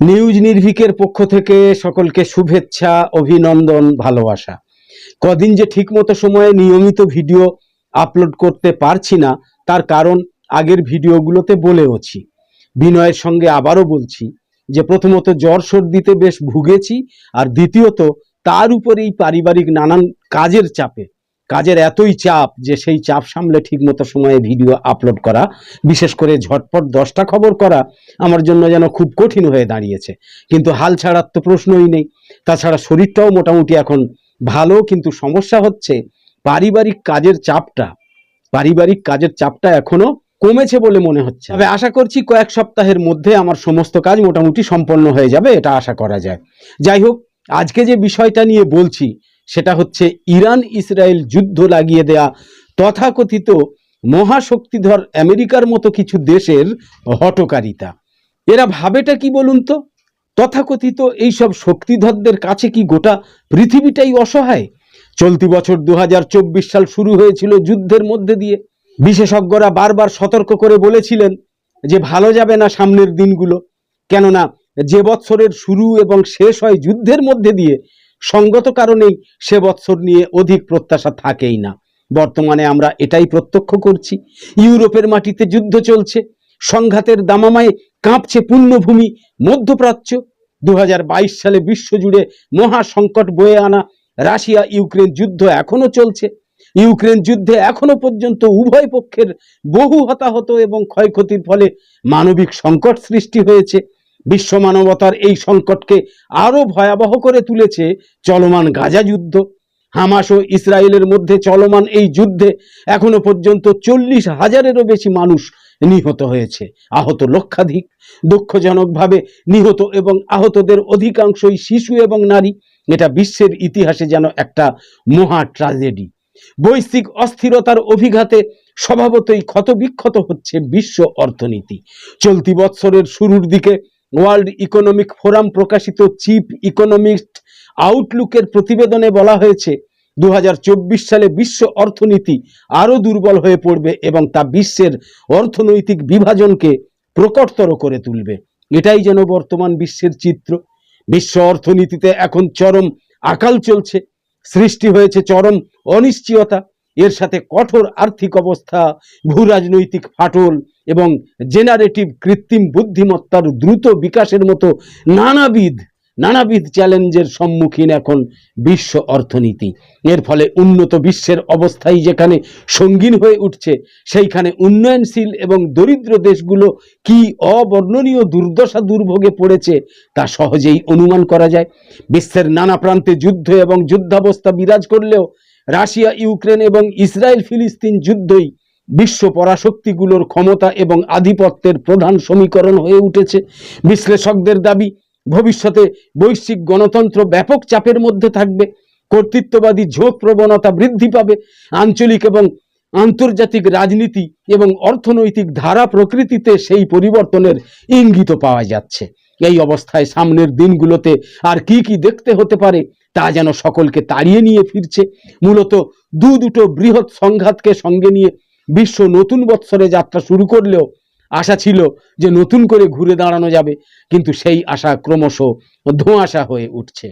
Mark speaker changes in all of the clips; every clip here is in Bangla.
Speaker 1: নিউজ নির্ভিকের পক্ষ থেকে সকলকে শুভেচ্ছা, অভিনন্দন, ভালোবাসা। কদিন যে ঠিকমতো সময়ে নিয়মিত ভিডিও আপলোড করতে পারছি না, তার কারণ আগের ভিডিওগুলোতে বলেওছি। বিনয়ের সঙ্গে আবারও বলছি যে প্রথমত জ্বর সর্দিতে বেশ ভুগেছি, আর দ্বিতীয়ত তার উপরেই পারিবারিক নানান কাজের চাপে কাজের এতই চাপ যে সেই চাপ সামলে ঠিকমতো সময়ে ভিডিও আপলোড করা, বিশেষ করে ঝটপট দশটা খবর করা আমার জন্য যেন খুব কঠিন হয়ে দাঁড়িয়েছে। কিন্তু হাল ছাড়ার তো প্রশ্নই নেই। তাছাড়া শরীরটাও মোটামুটি এখন ভালো, কিন্তু সমস্যা হচ্ছে পারিবারিক কাজের চাপটা, পারিবারিক কাজের চাপটা এখনও কমেছে বলে মনে হচ্ছে। তবে আশা করছি কয়েক সপ্তাহের মধ্যে আমার সমস্ত কাজ মোটামুটি সম্পন্ন হয়ে যাবে, এটা আশা করা যায়। যাই হোক, আজকে যে বিষয়টা নিয়ে বলছি সেটা হচ্ছে ইরান ইসরায়েল যুদ্ধ লাগিয়ে দেয়া তথাকথিত মহাশক্তিধর আমেরিকার মতো কিছু দেশের হটকারিতা এরা ভাবেটা কি বলুন তো? তথাকথিত এইসব শক্তিধরদের কাছে কি গোটা পৃথিবীটাই অসহায়? চলতি বছর দু হাজার চব্বিশ সাল শুরু হয়েছিল যুদ্ধের মধ্যে দিয়ে। বিশেষজ্ঞরা বারবার সতর্ক করে বলেছিলেন যে ভালো যাবে না সামনের দিনগুলো। কেননা যে বৎসরের শুরু এবং শেষ হয় যুদ্ধের মধ্যে দিয়ে সঙ্গত কারণেই সে বৎসর নিয়ে অধিক প্রত্যাশা থাকেই না। বর্তমানে আমরা এটাই প্রত্যক্ষ করছি। ইউরোপের মাটিতে যুদ্ধ চলছে। সংঘাতের দামামায় কাঁপছে পুণ্যভূমি, মধ্যপ্রাচ্য। দু হাজার বাইশ সালে বিশ্বজুড়ে মহা সংকট বয়ে আনা রাশিয়া ইউক্রেন যুদ্ধ এখনও চলছে। ইউক্রেন যুদ্ধে এখনও পর্যন্ত উভয় পক্ষের বহু হতাহত এবং ক্ষয়ক্ষতির ফলে মানবিক সংকট সৃষ্টি হয়েছে। বিশ্ব মানবতার এই সংকটকে আরও ভয়াবহ করে তুলেছে চলমান গাজা যুদ্ধ। হামাস ও ইসরায়েলের মধ্যে চলমান এই যুদ্ধে এখনও পর্যন্ত চল্লিশ হাজারেরও বেশি মানুষ নিহত হয়েছে। আহত লক্ষাধিক, দুঃখজনকভাবে নিহত এবং আহতদের অধিকাংশই শিশু এবং নারী। এটা বিশ্বের ইতিহাসে যেন একটা মহা ট্রাজেডি। বৈশ্বিক অস্থিরতার অভিঘাতে স্বভাবতই ক্ষতবিক্ষত হচ্ছে বিশ্ব অর্থনীতি। চলতি বৎসরের শুরুর দিকে ওয়ার্ল্ড ইকোনমিক ফোরাম প্রকাশিত চিফ ইকোনমিস্ট আউটলুকের প্রতিবেদনে বলা হয়েছে দু হাজার চব্বিশ সালে বিশ্ব অর্থনীতি আরও দুর্বল হয়ে পড়বে এবং তা বিশ্বের অর্থনৈতিক বিভাজনকে প্রকটতর করে তুলবে। এটাই যেন বর্তমান বিশ্বের চিত্র। বিশ্ব অর্থনীতিতে এখন চরম আকাল চলছে। সৃষ্টি হয়েছে চরম অনিশ্চয়তা। এর সাথে কঠোর আর্থিক অবস্থা ভূ রাজনৈতিক ফাটল এবং জেনারেটিভ কৃত্রিম বুদ্ধিমত্তার দ্রুত বিকাশের মতো নানাবিধ নানাবিধ চ্যালেঞ্জের সম্মুখীন এখন বিশ্ব অর্থনীতি। এর ফলে উন্নত বিশ্বের অবস্থাই যেখানে সঙ্গীন হয়ে উঠছে, সেইখানে উন্নয়নশীল এবং দরিদ্র দেশগুলো কি অবর্ণনীয় দুর্দশা দুর্ভোগে পড়েছে তা সহজেই অনুমান করা যায়। বিশ্বের নানা প্রান্তে যুদ্ধ এবং যুদ্ধাবস্থা বিরাজ করলেও রাশিয়া, ইউক্রেন এবং ইসরায়েল ফিলিস্তিন যুদ্ধই বিশ্ব পরাশক্তিগুলোর ক্ষমতা এবং আধিপত্যের প্রধান সমীকরণ হয়ে উঠেছে। বিশ্লেষকদের দাবি, ভবিষ্যতে বৈশ্বিক গণতন্ত্র ব্যাপক চাপের মধ্যে থাকবে, কর্তৃত্ববাদী ঝোঁক প্রবণতা বৃদ্ধি পাবে, আঞ্চলিক এবং আন্তর্জাতিক রাজনীতি এবং অর্থনৈতিক ধারা প্রকৃতিতে সেই পরিবর্তনের ইঙ্গিত পাওয়া যাচ্ছে। এই অবস্থায় সামনের দিনগুলোতে আর কি কি দেখতে হতে পারে তা যেন সকলকে তাড়িয়ে নিয়ে ফিরছে। মূলত দু দুটো বৃহৎ সংঘাতকে সঙ্গে নিয়ে বিশ্ব নতুন বৎসরে যাত্রা শুরু করলেও আশা ছিল যে নতুন করে ঘুরে দাঁড়ানো যাবে, কিন্তু সেই আশা ক্রমশ ধোঁয়াশা হয়ে উঠছে।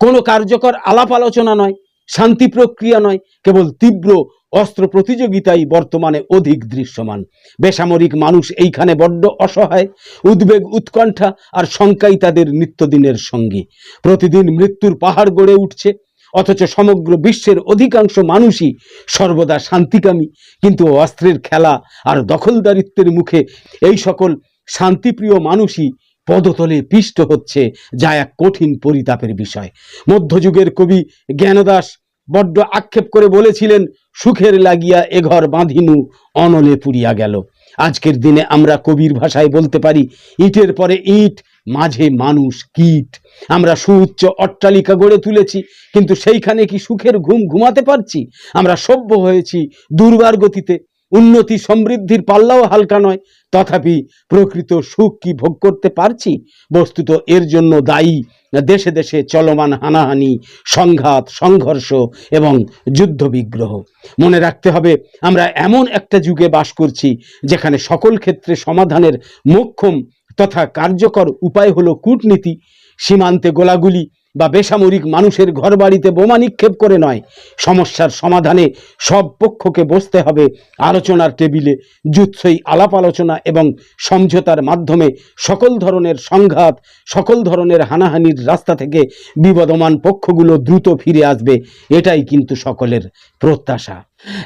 Speaker 1: কোনো কার্যকর আলাপ আলোচনা নয় শান্তি প্রক্রিয়া নয়, কেবল তীব্র অস্ত্র প্রতিযোগিতাই বর্তমানে অধিক দৃশ্যমান। বেসামরিক মানুষ এইখানে বড্ড অসহায়, উদ্বেগ, উৎকণ্ঠা আর শঙ্কাই তাদের নিত্যদিনের সঙ্গী। প্রতিদিন মৃত্যুর পাহাড় গড়ে উঠছে, অথচ সমগ্র বিশ্বের অধিকাংশ মানুষই সর্বদা শান্তিকামী। কিন্তু অস্ত্রের খেলা আর দখলদারিত্বের মুখে এই সকল শান্তিপ্রিয় মানুষই পদতলে পিষ্ট হচ্ছে যা এক কঠিন পরিতাপের বিষয়। মধ্যযুগের কবি জ্ঞানদাস বড্ড আক্ষেপ করে বলেছিলেন, সুখের লাগিয়া এ ঘর বাঁধিনু, অনলে পুড়িয়া গেল। আজকের দিনে আমরা কবির ভাষায় বলতে পারি, ইটের পরে ইট, মাঝে মানুষ কীট। আমরা সুউচ্চ অট্টালিকা গড়ে তুলেছি, কিন্তু সেইখানে কি সুখের ঘুম ঘুমাতে পারছি? আমরা সভ্য হয়েছি দুর্বার গতিতে উন্নতি সমৃদ্ধির পাল্লাও হালকা নয়। তথাপি প্রকৃত সুখ কি ভোগ করতে পারছি? বস্তুত এর জন্য দায়ী, দেশে দেশে চলমান হানাহানি, সংঘাত, সংঘর্ষ এবং যুদ্ধবিগ্রহ। মনে রাখতে হবে, আমরা এমন একটা যুগে বাস করছি, যেখানে সকল ক্ষেত্রে সমাধানের মোক্ষম তথা কার্যকর উপায় হলো কূটনীতি। সীমান্তে গোলাগুলি বা বেসামরিক মানুষের ঘরবাড়িতে বোমা নিক্ষেপ করে নয়। সমস্যার সমাধানে সব পক্ষকে বসতে হবে। আলোচনার টেবিলে জুৎসই আলাপ আলোচনা এবং সমঝোতার মাধ্যমে সকল ধরনের সংঘাত, সকল ধরনের হানাহানির রাস্তা থেকে বিবদমান পক্ষগুলো দ্রুত ফিরে আসবে। এটাই কিন্তু সকলের প্রত্যাশা।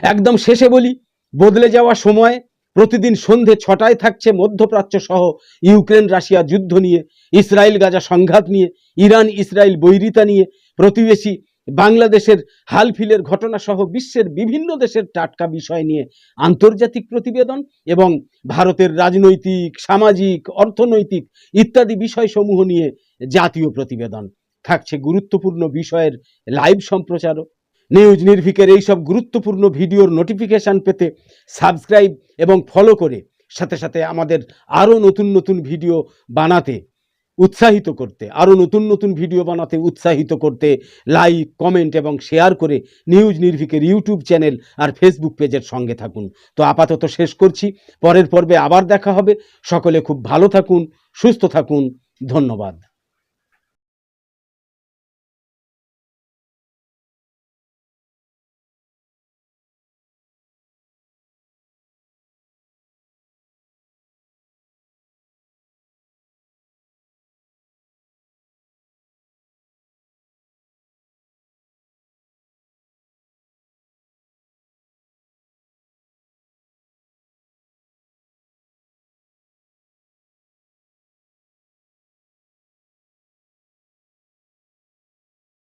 Speaker 1: একদম শেষে বলি, বদলে যাওয়া সময়, প্রতিদিন সন্ধে ছটায় থাকছে মধ্যপ্রাচ্য সহ ইউক্রেন রাশিয়া যুদ্ধ নিয়ে ইসরায়েল গাজা সংঘাত নিয়ে ইরান, ইসরায়েল বৈরিতা নিয়ে প্রতিবেশী বাংলাদেশের হালফিলের ঘটনা সহ বিশ্বের বিভিন্ন দেশের টাটকা বিষয় নিয়ে আন্তর্জাতিক প্রতিবেদন এবং ভারতের রাজনৈতিক, সামাজিক, অর্থনৈতিক ইত্যাদি বিষয়সমূহ নিয়ে জাতীয় প্রতিবেদন। থাকছে গুরুত্বপূর্ণ বিষয়ের লাইভ সম্প্রচারও। নিউজ নির্ভিকের এইসব গুরুত্বপূর্ণ ভিডিওর নোটিফিকেশান পেতে সাবস্ক্রাইব এবং ফলো করে সাথে সাথে আমাদের আরও নতুন নতুন ভিডিও বানাতে উৎসাহিত করতে আরও নতুন নতুন ভিডিও বানাতে উৎসাহিত করতে লাইক কমেন্ট এবং শেয়ার করে নিউজ নির্ভিকের ইউটিউব চ্যানেল আর ফেসবুক পেজের সঙ্গে থাকুন। তো আপাতত শেষ করছি, পরের পর্বে আবার দেখা হবে। সকলে খুব ভালো থাকুন, সুস্থ থাকুন, ধন্যবাদ।